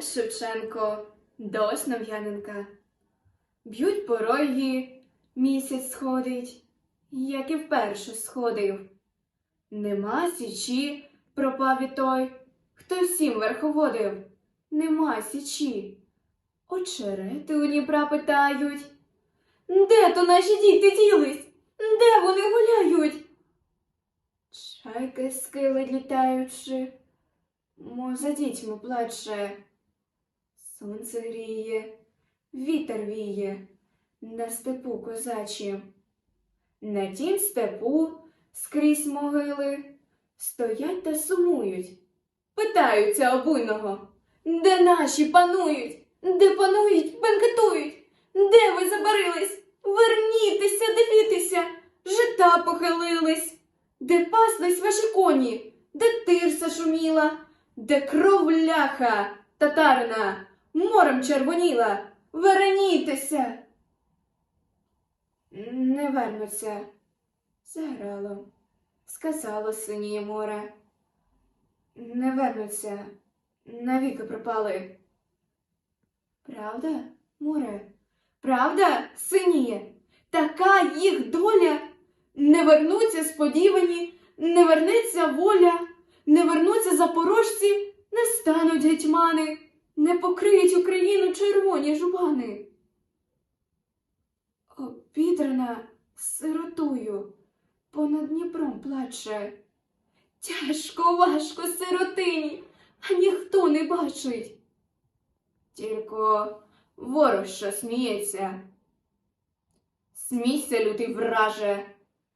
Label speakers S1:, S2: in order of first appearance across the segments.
S1: Шевченко до Основ'яненка. Б'ють пороги, місяць сходить, як і вперше сходив. Нема січі, пропав і той, хто всім верховодив. Нема січі. Очерети у Дніпра питають. Де то наші діти ділись? Де вони гуляють? Чайки скили літаючи, мов за дітьми плаче. Сонце гріє, вітер віє на степу козачім. На тім степу скрізь могили стоять та сумують. Питаються обуйного, де наші панують, де панують, бенкетують, де ви забарились? Вернітеся, дивіться, жита похилились, де паслись ваші коні, де тирса шуміла, де кров ляха татарина морем червоніла. Вернітеся. Не вернуться. Заграло, сказало синіє море. Не вернуться, навіки пропали. Правда, море? Правда, синіє? Така їх доля. Не вернуться сподівані, не вернеться воля, не вернуться запорожці, не стануть гетьмани, не покриють Україну червоні жбани. Обідрана сиротою понад Дніпром плаче. Тяжко, важко сиротині, а ніхто не бачить. Тільки ворог сміється. Смійся, лютий враже,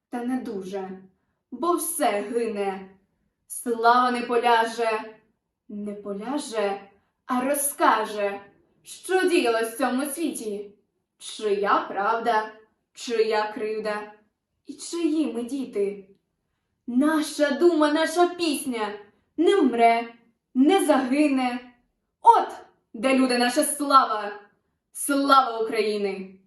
S1: та не дуже, бо все гине. Слава не поляже, не поляже, а розкаже, що діялось в цьому світі, чия правда, чия кривда, і чиї ми діти. Наша дума, наша пісня не вмре, не загине. От де люди наша слава, слава України!